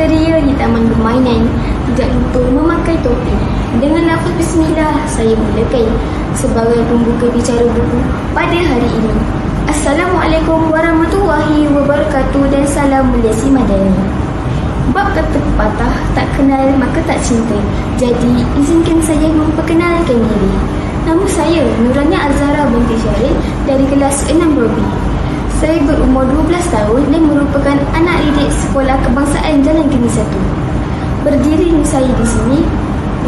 ceria di taman permainan, tidak lupa memakai topi. Dengan lafaz bismillah, saya mulakan sebagai pembuka bicara buku pada hari ini. Assalamualaikum warahmatullahi wabarakatuh dan salam muliasi madani. Bab kata pepatah, tak kenal maka tak cinta. Jadi, izinkan saya memperkenalkan diri. Nama saya Nurania Azhara binti Syarif dari kelas 6 Robi. Saya berumur 12 tahun dan merupakan anak didik Sekolah Kebangsaan Jalan Geni 1. Berdiri saya di sini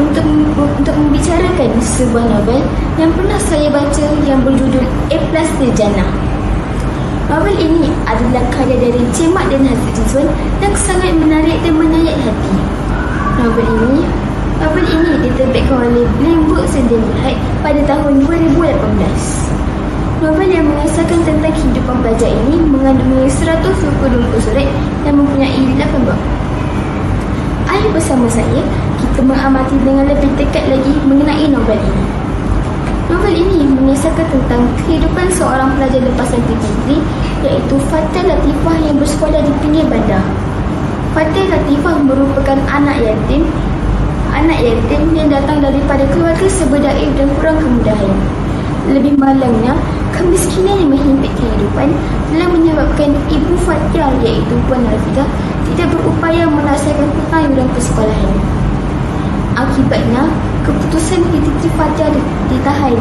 untuk untuk membicarakan sebuah novel yang pernah saya baca yang berjudul A Plus Jannah. Novel ini adalah karya dari Cemak dan Haziq Rizwan yang sangat menarik dan menyayat hati. Novel ini Novel ini diterbitkan oleh Blame Books and Delight pada tahun 2018. Novel yang mengisahkan tentang kehidupan pelajar ini mengandungi 120 surat yang mempunyai 8 bab. Ayo bersama saya, kita mengamati dengan lebih dekat lagi mengenai novel ini. Novel ini mengisahkan tentang kehidupan seorang pelajar lepasan tinggi iaitu Fatah Latifah yang bersekolah di pinggir bandar. Fatah Latifah merupakan anak yatim anak yatim yang datang daripada keluarga seberdaif dan kurang kemudahan. Lebih malangnya, kemiskinan yang menghimpit kehidupan telah menyebabkan ibu Fatia iaitu Puan Rafidah tidak berupaya hutang yuran persekolahan. Akibatnya, keputusan Fitri Fatia ditahan.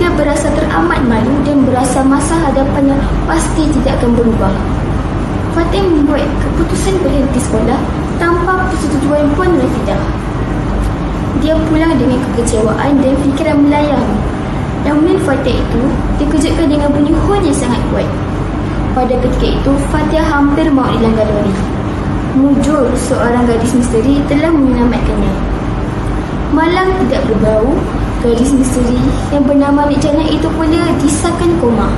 Dia berasa teramat malu dan berasa masa hadapannya pasti tidak akan berubah. Fatia membuat keputusan berhenti sekolah tanpa persetujuan Puan Rafidah. Dia pulang dengan kekecewaan dan fikiran melayang. Namun Fatia itu dikejutkan dengan bunyi hon yang sangat kuat. Pada ketika itu, Fatia hampir mahu dilanggar lori. Mujur seorang gadis misteri telah menyelamatkannya. Malang tidak berbau, gadis misteri yang bernama Lik Jana itu pula disahkan koma.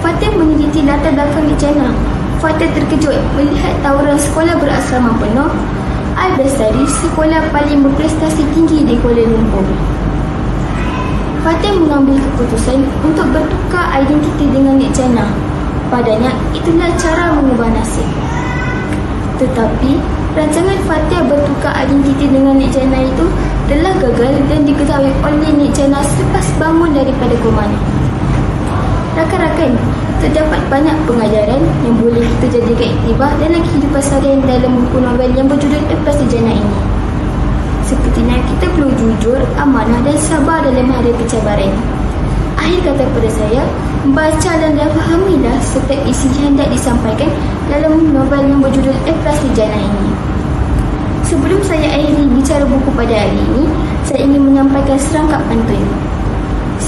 Fatia meneliti latar belakang Lik Jana. Fatia terkejut melihat tawuran sekolah berasrama penuh Al-Bestari sekolah paling berprestasi tinggi di Kuala Lumpur. Fatim mengambil keputusan untuk bertukar identiti dengan Nik Jana. Padanya, itulah cara mengubah nasib. Tetapi, rancangan Fatia bertukar identiti dengan Nik Jana itu telah gagal dan diketahui oleh Nik Jana selepas bangun daripada komanya. Rakan-rakan, terdapat banyak pengajaran yang boleh kita jadikan iktibar dalam kehidupan seharian dalam buku novel yang berjudul Lepas Jana ini. Sepertinya kita perlu jujur, amanah dan sabar dalam menghadapi cabaran. Akhir kata pada saya, baca dan dah fahamilah setiap isi yang hendak disampaikan dalam novel yang berjudul Lepas Jana ini. Sebelum saya akhiri bicara buku pada hari ini, saya ingin menyampaikan serangkap pantun.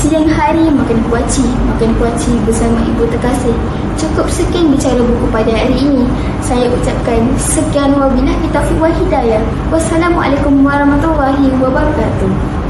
Siang hari makan kuaci, makan kuaci bersama ibu terkasih. Cukup sekian bicara buku pada hari ini. Saya ucapkan sekian wabillahi taufiq wal hidayah. Wassalamualaikum warahmatullahi wabarakatuh.